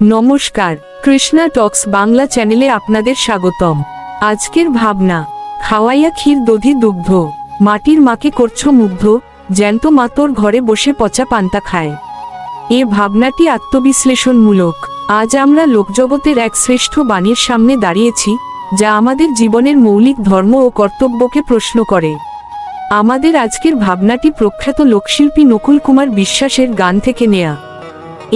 নমস্কার, কৃষ্ণা টক্স বাংলা চ্যানেলে আপনাদের স্বাগতম। আজকের ভাবনা, খাওয়াইয়া ক্ষীর দধি দুগ্ধ। মাটির মাকে করছ মুগ্ধ, জ্যান্ত মা তোর ঘরে বসে পচা পান্তা খায়। এ ভাবনাটি আত্মবিশ্লেষণমূলক। আজ আমরা লোকজগতের এক শ্রেষ্ঠ বাণীর সামনে দাঁড়িয়েছি, যা আমাদের জীবনের মৌলিক ধর্ম ও কর্তব্যকে প্রশ্ন করে। আমাদের আজকের ভাবনাটি প্রখ্যাত লোকশিল্পী নকুল কুমার বিশ্বাসের গান থেকে নেয়া।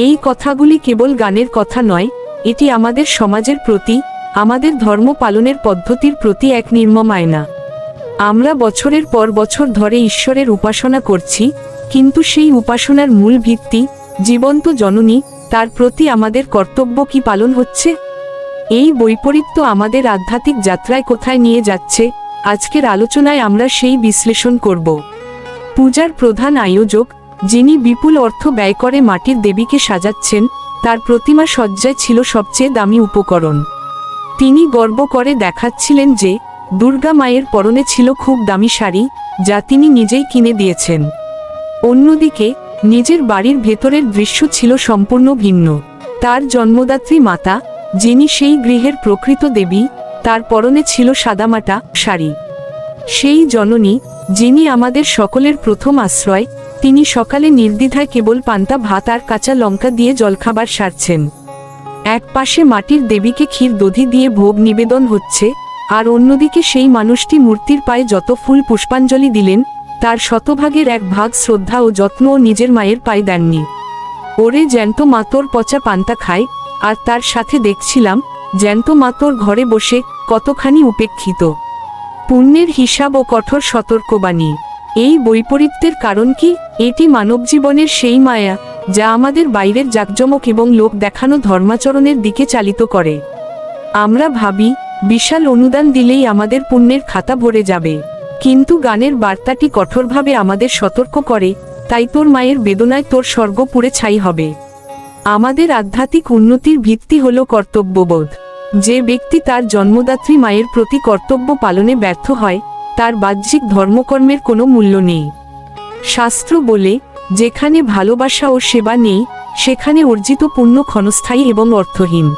এই কথাগুলি কেবল গানের কথা নয়, এটি আমাদের সমাজের প্রতি, আমাদের ধর্ম পালনের পদ্ধতির প্রতি এক নির্মম আয়না। আমরা বছরের পর বছর ধরে ঈশ্বরের উপাসনা করছি, কিন্তু সেই উপাসনার মূল ভিত্তি, জীবন্ত জননী, তার প্রতি আমাদের কর্তব্য কি পালন হচ্ছে? এই বৈপরীত্য আমাদের আধ্যাত্মিক যাত্রায় কোথায় নিয়ে যাচ্ছে? আজকের আলোচনায় আমরা সেই বিশ্লেষণ করব। পূজার প্রধান আয়োজক যিনি বিপুল অর্থ ব্যয় করে মাটির দেবীকে সাজাচ্ছেন, তার প্রতিমা সজ্জায় ছিল সবচেয়ে দামি উপকরণ। তিনি গর্ব করে দেখাচ্ছিলেন যে, দুর্গা মায়ের পরনে ছিল খুব দামি শাড়ি, যা তিনি নিজেই কিনে দিয়েছেন। অন্যদিকে, নিজের বাড়ির ভেতরের দৃশ্য ছিল সম্পূর্ণ ভিন্ন। তার জন্মদাত্রী মাতা, যিনি সেই গৃহের প্রকৃত দেবী, তার পরনে ছিল সাদামাটা শাড়ি। সেই জননী, যিনি আমাদের সকলের প্রথম আশ্রয় তিনি সকালে নির্দ্বিধায় কেবল পান্তা, ভাত আর কাঁচা লঙ্কা দিয়ে জলখাবার সারছেন। এক পাশে মাটির দেবীকে ক্ষীর দধি দিয়ে ভোগ নিবেদন হচ্ছে, আর অন্যদিকে সেই মানুষটি মূর্তির পায়ে যত ফুল পুষ্পাঞ্জলি দিলেন, তার শতভাগের এক ভাগ শ্রদ্ধা ও যত্ন ও নিজের মায়ের পায়ে দেননি। ওরে জ্যান্ত মাতর পচা পান্তা খায় আর তার সাথে দেখছিলাম, জ্যান্ত মাতর ঘরে বসে কতখানি উপেক্ষিত। পুণ্যের হিসাব ও কঠোর সতর্কবাণী। এই বৈপরীত্যের কারণ কি? এটি মানবজীবনের সেই মায়া, যা আমাদের বাইরের জাকজমক এবং লোক দেখানো ধর্মাচরণের দিকে চালিত করে। আমরা ভাবি, বিশাল অনুদান দিলেই আমাদের পুণ্যের খাতা ভরে যাবে। কিন্তু গানের বার্তাটি কঠোরভাবে আমাদের সতর্ক করে, তাই তোর মায়ের বেদনায় তোর স্বর্গ পুড়ে ছাই হবে। আমাদের আধ্যাত্মিক উন্নতির ভিত্তি হল কর্তব্যবোধ। যে ব্যক্তি তার জন্মদাত্রী মায়ের প্রতি কর্তব্য পালনে ব্যর্থ হয় তার বাহ্যিক ধর্মকর্মের কোনো মূল্য নেই। শাস্ত্র বলে, যেখানে ভালোবাসা ও সেবা নেই, সেখানে অর্জিত পুণ্য ক্ষণস্থায়ী এবং অর্থহীন।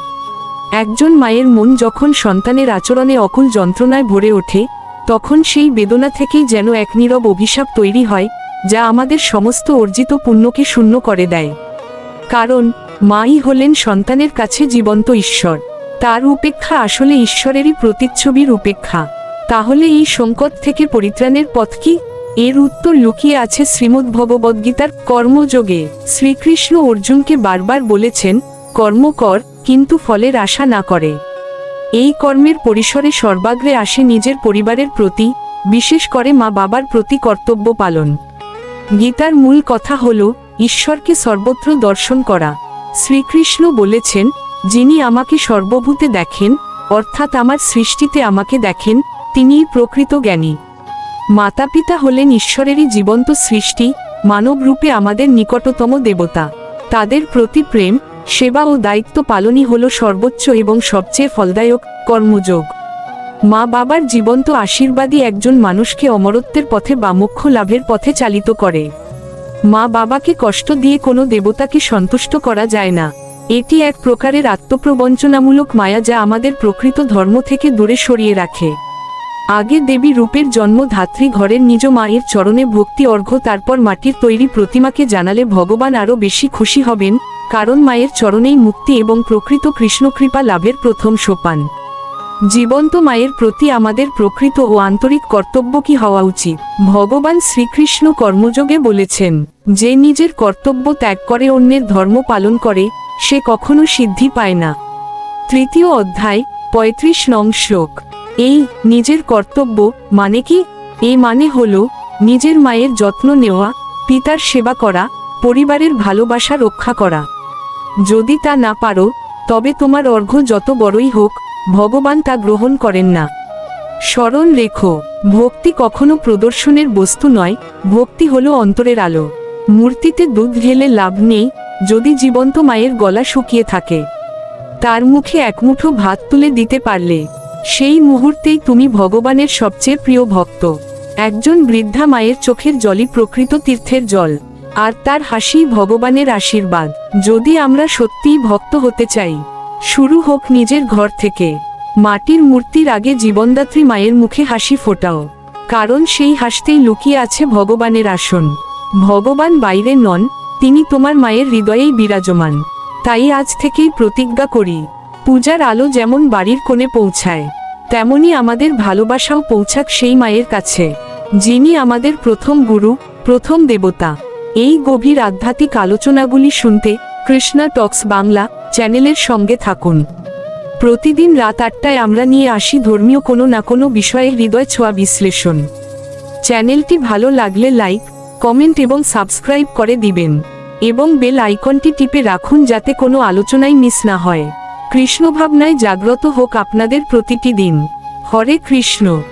একজন মায়ের মন যখন সন্তানের আচরণে অকুল যন্ত্রণায় ভরে ওঠে, তখন সেই বেদনা থেকেই যেন এক নীরব অভিশাপ তৈরি হয়, যা আমাদের সমস্ত অর্জিত পুণ্যকে শূন্য করে দেয়। কারণ, মাই হলেন সন্তানের কাছে জীবন্ত ঈশ্বর। তার উপেক্ষা আসলে ঈশ্বরেরই প্রতিচ্ছবির উপেক্ষা তাহলে এই সংকট থেকে পরিত্রাণের পথ কি? এর উত্তর লুকিয়ে আছে শ্রীমদ্ ভগবদ্গীতার কর্মযোগে। শ্রীকৃষ্ণ অর্জুনকে বারবার বলেছেন, কর্ম কর, কিন্তু ফলের আশা না করে। এই কর্মের পরিসরে সর্বাগ্রে আসে নিজের পরিবারের প্রতি, বিশেষ করে মা বাবার প্রতি কর্তব্য পালন। গীতার মূল কথা হল, ঈশ্বরকে সর্বত্র দর্শন করা। শ্রীকৃষ্ণ বলেছেন, যিনি আমাকে সর্বভূতে দেখেন, অর্থাৎ আমার সৃষ্টিতে আমাকে দেখেন তিনিই প্রকৃত জ্ঞানী। মাতাপিতা হলেন ঈশ্বরেরই জীবন্ত সৃষ্টি মানব রূপে আমাদের নিকটতম দেবতা। তাদের প্রতি প্রেম, সেবা ও দায়িত্ব পালনই হল সর্বোচ্চ এবং সবচেয়ে ফলদায়ক কর্মযোগ। মা বাবার জীবন্ত আশীর্বাদই একজন মানুষকে অমরত্বের পথে বা মোক্ষ লাভের পথে চালিত করে। মা বাবাকে কষ্ট দিয়ে কোনো দেবতাকে সন্তুষ্ট করা যায় না। এটি এক প্রকারের আত্মপ্রবঞ্চনামূলক মায়া যা আমাদের প্রকৃত ধর্ম থেকে দূরে সরিয়ে রাখে। আগে দেবী রূপের জন্ম ধাত্রী ঘরের নিজ মায়ের চরণে ভক্তি অর্ঘ্য তারপর মাটির তৈরি প্রতিমাকে জানালে ভগবান আরও বেশি খুশি হবেন, কারণ মায়ের চরণেই মুক্তি এবং প্রকৃত কৃষ্ণকৃপা লাভের প্রথম সোপান। জীবন্ত মায়ের প্রতি আমাদের প্রকৃত ও আন্তরিক কর্তব্য কি হওয়া উচিত? ভগবান শ্রীকৃষ্ণ কর্মযোগে বলেছেন, যে নিজের কর্তব্য ত্যাগ করে অন্যের ধর্ম পালন করে, সে কখনো সিদ্ধি পায় না। তৃতীয় অধ্যায়, পঁয়ত্রিশ নং শ্লোক। এই নিজের কর্তব্য মানে কি? এই মানে হল নিজের মায়ের যত্ন নেওয়া, পিতার সেবা করা, পরিবারের ভালোবাসা রক্ষা করা। যদি তা না পারো, তবে তোমার অর্ঘ্য যত বড়ই হোক, ভগবান তা গ্রহণ করেন না। স্মরণ রেখো, ভক্তি কখনো প্রদর্শনের বস্তু নয়, ভক্তি হলো অন্তরের আলো। মূর্তিতে দুধ ঢেলে লাভ নেই, যদি জীবন্ত মায়ের গলা শুকিয়ে থাকে। তার মুখে এক মুঠো ভাত তুলে দিতে পারলে। সেই মুহূর্তেই তুমি ভগবানের সবচেয়ে প্রিয় ভক্ত। একজন বৃদ্ধা মায়ের চোখের জলই প্রকৃত তীর্থের জল, আর তার হাসি ভগবানের আশীর্বাদ। যদি আমরা সত্যিই ভক্ত হতে চাই, শুরু হোক নিজের ঘর থেকে। মাটির মূর্তির আগে জীবনদাত্রী মায়ের মুখে হাসি ফোটাও, কারণ সেই হাসতেই লুকিয়ে আছে ভগবানের আসন। ভগবান বাইরে নন, তিনি তোমার মায়ের হৃদয়েই বিরাজমান। তাই আজ থেকেই প্রতিজ্ঞা করি পূজার আলো যেমন বাড়ির কোণে পৌঁছায়, তেমনি আমাদের ভালোবাসাও পৌঁছাক সেই মায়ের কাছে, যিনি আমাদের প্রথম গুরু, প্রথম দেবতা। এই গভীর আধ্যাত্মিক আলোচনাগুলি শুনতে কৃষ্ণা টক্স বাংলা চ্যানেলের সঙ্গে থাকুন। প্রতিদিন রাত আটটায় আমরা নিয়ে আসি ধর্মীয় কোনো না কোনো বিষয়ে হৃদয় ছোঁয়া বিশ্লেষণ। চ্যানেলটি ভালো লাগলে লাইক, কমেন্ট এবং সাবস্ক্রাইব করে দিবেন এবং বেল আইকনটি টিপে রাখুন যাতে কোনো আলোচনাই মিস না হয়। কৃষ্ণ ভাবনায় জাগ্রত হোক আপনাদের প্রতিটি দিন। হরে কৃষ্ণ।